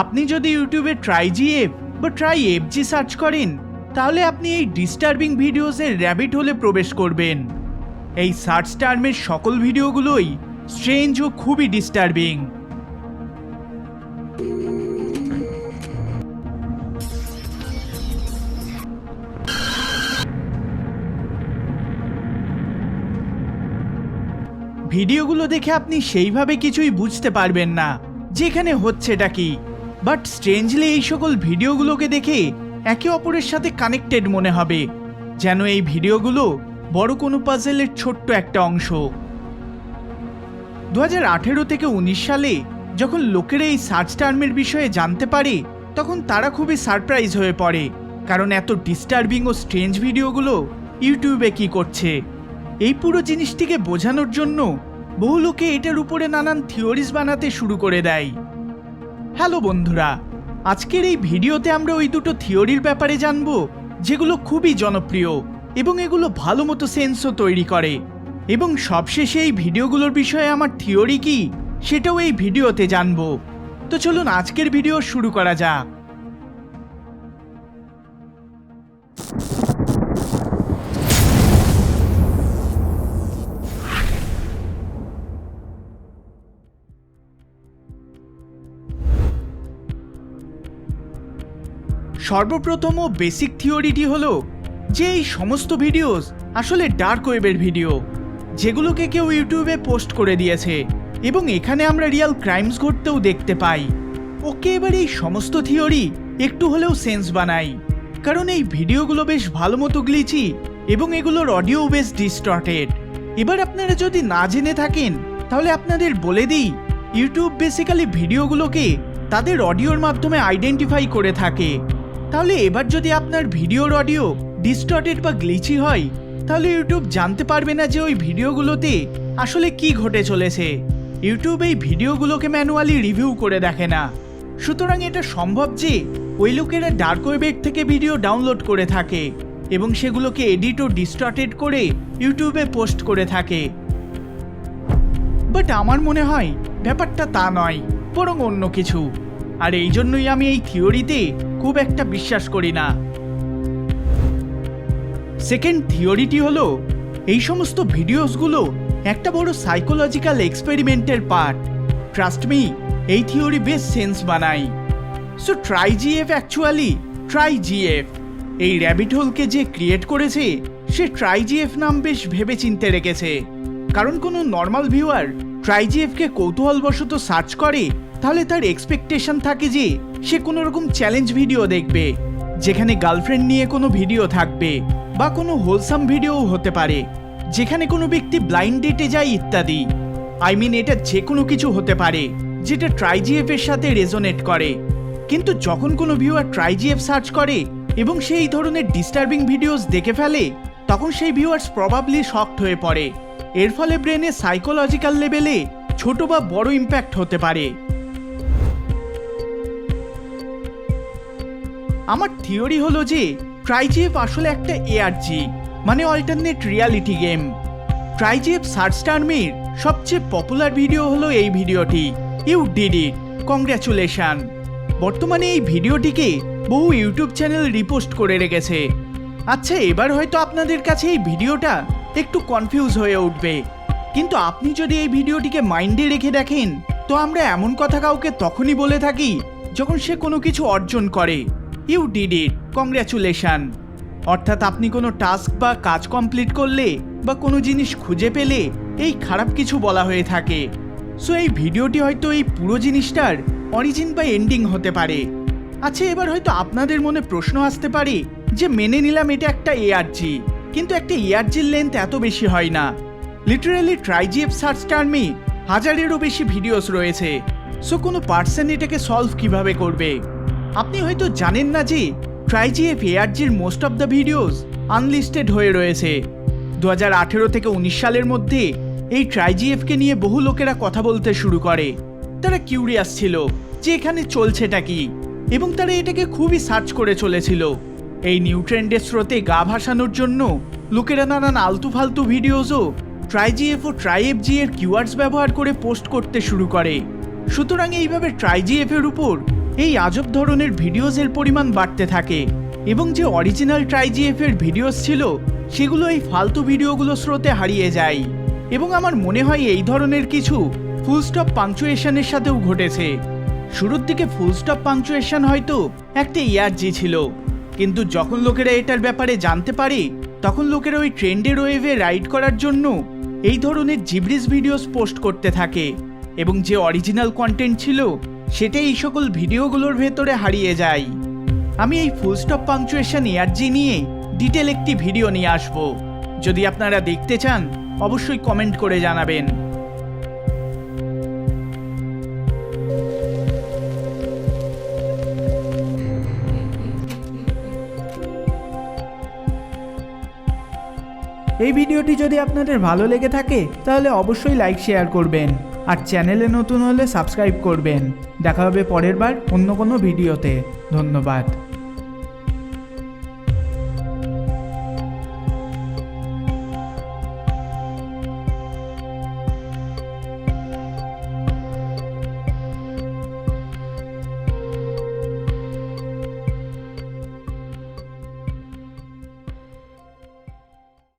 আপনি যদি ইউটিউবে ট্রাই জিএফ বা ট্রাই এফজি সার্চ করেন, তাহলে আপনি এই ডিস্টার্বিং ভিডিওসের র্যাবিট হলে প্রবেশ করবেন। এই সার্চ টার্মের সকল ভিডিওগুলোই স্ট্রেঞ্জ ও খুবই ডিস্টার্বিং ভিডিওগুলো দেখে আপনি সেইভাবে কিছুই বুঝতে পারবেন না, যেখানে হচ্ছেটা কি। বাট স্ট্রেঞ্জলি এই সকল ভিডিওগুলোকে দেখে একে অপরের সাথে কানেক্টেড মনে হবে, যেন এই ভিডিওগুলো বড় কোনো পাজেলের ছোট্ট একটা অংশ। দু আঠেরো থেকে উনিশ সালে যখন লোকেরা এই সার্চ টার্মের বিষয়ে জানতে পারে, তখন তারা খুবই সারপ্রাইজ হয়ে পড়ে, কারণ এত ডিস্টার্বিং ও স্ট্রেঞ্জ ভিডিওগুলো ইউটিউবে কি করছে? এই পুরো জিনিসটিকে বোঝানোর জন্য বহু লোকে এটার উপরে নানান থিওরিজ বানাতে শুরু করে দেয়। হ্যালো বন্ধুরা, আজকের এই ভিডিওতে আমরা ওই দুটো থিওরির ব্যাপারে জানব, যেগুলো খুবই জনপ্রিয় এবং এগুলো ভালো মতো সেন্সও তৈরি করে। এবং সবশেষে এই ভিডিওগুলোর বিষয়ে আমার থিওরি কি, সেটাও এই ভিডিওতে জানব। তো চলুন আজকের ভিডিও শুরু করা যাক। সর্বপ্রথম ও বেসিক থিওরিটি হলো যে এই সমস্ত ভিডিওস আসলে ডার্ক ওয়েবের ভিডিও যেগুলোকে কেউ ইউটিউবে পোস্ট করে দিয়েছে এবং এখানে আমরা রিয়াল ক্রাইমস ঘটতেও দেখতে পাই। ওকে এবার এই সমস্ত থিওরি একটু হলেও সেন্স বানাই, কারণ এই ভিডিওগুলো বেশ ভালো মতো গ্লিচি এবং এগুলোর অডিও বেশ ডিস্টর্টেড এবার আপনারা যদি না জেনে থাকেন, তাহলে আপনাদের বলে দিই ইউটিউব বেসিক্যালি ভিডিওগুলোকে তাদের অডিওর মাধ্যমে আইডেন্টিফাই করে থাকে। তাহলে এবার যদি আপনার ভিডিওর অডিও ডিস্টর্টেড বা গ্লিচি হয়, তাহলে ইউটিউব জানতে পারবে না যে ওই ভিডিওগুলোতে আসলে কি ঘটে চলেছে। ইউটিউব এই ভিডিওগুলোকে ম্যানুয়ালি রিভিউ করে দেখে না। সুতরাং এটা সম্ভব যে ওই লোকেরা ডার্ক ওয়েবের থেকে ভিডিও ডাউনলোড করে থাকে এবং সেগুলোকে এডিট ও ডিস্টর্টেড করে ইউটিউবে পোস্ট করে থাকে। বাট আমার মনে হয় ব্যাপারটা তা নয়, বরং অন্য কিছু। আর এই জন্যই আমি এই থিওরিতে খুব একটা বিশ্বাস করি না। সেকেন্ড থিওরিটি হলো, এই সমস্ত ভিডিওসগুলো একটা বড় সাইকোলজিক্যাল এক্সপেরিমেন্টের পার্ট ট্রাস্ট মি এই থিওরি বেশ সেন্স বানাই so try GF actually try GF এই র্যাবিট হোলকে যে ক্রিয়েট করেছে, সে ট্রাই জিএফ নাম বেশ ভেবে চিনতে রেখেছে। কারণ কোনো নর্মাল ভিউয়ার ট্রাই জিএফকে কৌতূহলবশত সার্চ করে তাহলে তার এক্সপেকটেশন থাকে যে সে কোনো রকম চ্যালেঞ্জ ভিডিও দেখবে, যেখানে গার্লফ্রেন্ড নিয়ে কোনো ভিডিও থাকবে বা কোনো হোলসাম ভিডিও হতে পারে, যেখানে কোনো ব্যক্তি ব্লাইন্ড ডেটে যায় ইত্যাদি। আই মিন এটা যে কোনো কিছু হতে পারে, যেটা ট্রাইজিএফ এর সাথে রেজোনেট করে। কিন্তু যখন কোনো ভিউয়ার ট্রাইজিএফ সার্চ করে এবং সেই ধরনের ডিস্টার্বিং ভিডিওস দেখে ফেলে, তখন সেই ভিউয়ার্স প্রবাবলি শক্ট হয়ে পড়ে। এর ফলে ব্রেনে সাইকোলজিক্যাল লেভেলে ছোট বা বড় ইম্প্যাক্ট হতে পারে। আমার থিওরি হলো যে ট্রাইজিএফ আসলে একটা এআরজি মানে alternate reality game try GF search টার্মের সবচেয়ে পপুলার ভিডিও হলো এই ভিডিওটি। ইউ ডিড ইট কংগ্রাচুলেশন বর্তমানে এই ভিডিওটিকে বহু ইউটিউব চ্যানেল রিপোস্ট করে রেখেছে। আচ্ছা এবার হয়তো আপনাদের কাছে এই ভিডিওটা একটু কনফিউজ হয়ে উঠবে। কিন্তু আপনি যদি এই ভিডিওটিকে মাইন্ডে রেখে দেখেন, তো আমরা এমন কথা কাউকে তখনই বলে থাকি যখন সে কোনো কিছু অর্জন করে। ইউ ডিড ইট কংগ্রাচুলেশন অর্থাৎ আপনি কোনো টাস্ক বা কাজ কমপ্লিট করলে বা কোনো জিনিস খুঁজে পেলে এই খারাপ কিছু বলা হয়ে থাকে। সো এই ভিডিওটি হয়তো এই পুরো জিনিসটার অরিজিন বা এন্ডিং হতে পারে। আচ্ছা এবার হয়তো আপনাদের মনে প্রশ্ন আসতে পারে যে মেনে নিলাম এটা একটা এআরজি কিন্তু একটা এআরজির লেন্থ এত বেশি হয় না। লিটারালি ট্রাইজিএফ সার্চ টার্মে হাজারেরও বেশি ভিডিওস রয়েছে। সো কোনো পার্সন এটাকে সলভ কীভাবে করবে? আপনি হয়তো জানেন না যে try GF এআরজির most of the videos unlisted হয়ে রয়েছে। দু হাজার আঠেরো থেকে উনিশ সালের মধ্যে এই ট্রাইজিএফকে নিয়ে বহু লোকেরা কথা বলতে শুরু করে। তারা কিউরিয়াস ছিল যে এখানে চলছেটা কি, এবং তারা এটাকে খুবই সার্চ করে চলেছিল। এই নিউ ট্রেন্ডের স্রোতে গা ভাসানোর জন্য লোকেরা নানান আলতু ফালতু ভিডিওসও ট্রাইজিএফ ও ট্রাইএফজি এর কিওয়ার্ডস ব্যবহার করে পোস্ট করতে শুরু করে। সুতরাং এইভাবে ট্রাইজিএফ এর উপর এই আজব ধরনের ভিডিওজের পরিমাণ বাড়তে থাকে এবং যে অরিজিনাল ট্রাইজিএফ এর ভিডিওস ছিল, সেগুলো এই ফালতু ভিডিওগুলো স্রোতে হারিয়ে যায়। এবং আমার মনে হয় এই ধরনের কিছু ফুল স্টপ পাংচুয়েশনের সাথেও ঘটেছে। শুরুর দিকে ফুল স্টপ পাংচুয়েশন হয়তো একটা ইয়ারজি ছিল, কিন্তু যখন লোকেরা এটার ব্যাপারে জানতে পারে, তখন লোকেরা ওই ট্রেন্ডের ওয়েভে রাইড করার জন্য এই ধরনের জিব্রিস ভিডিওস পোস্ট করতে থাকে। এবং যে অরিজিনাল কন্টেন্ট ছিল সেটাই এই সকল ভিডিওগুলোর ভেতরে হারিয়ে যায়। আমি এই ফুল স্টপ পাংচুয়েশন এয়ারজি নিয়ে ডিটেল একটি ভিডিও নিয়ে আসব। যদি আপনারা দেখতে চান, অবশ্যই কমেন্ট করে জানাবেন। এই ভিডিওটি যদি আপনাদের ভালো লেগে থাকে, তাহলে অবশ্যই লাইক শেয়ার করবেন। আর চ্যানেলে নতুন হলে সাবস্ক্রাইব করবেন। দেখা হবে পরের বার অন্য কোনো ভিডিওতে। ধন্যবাদ।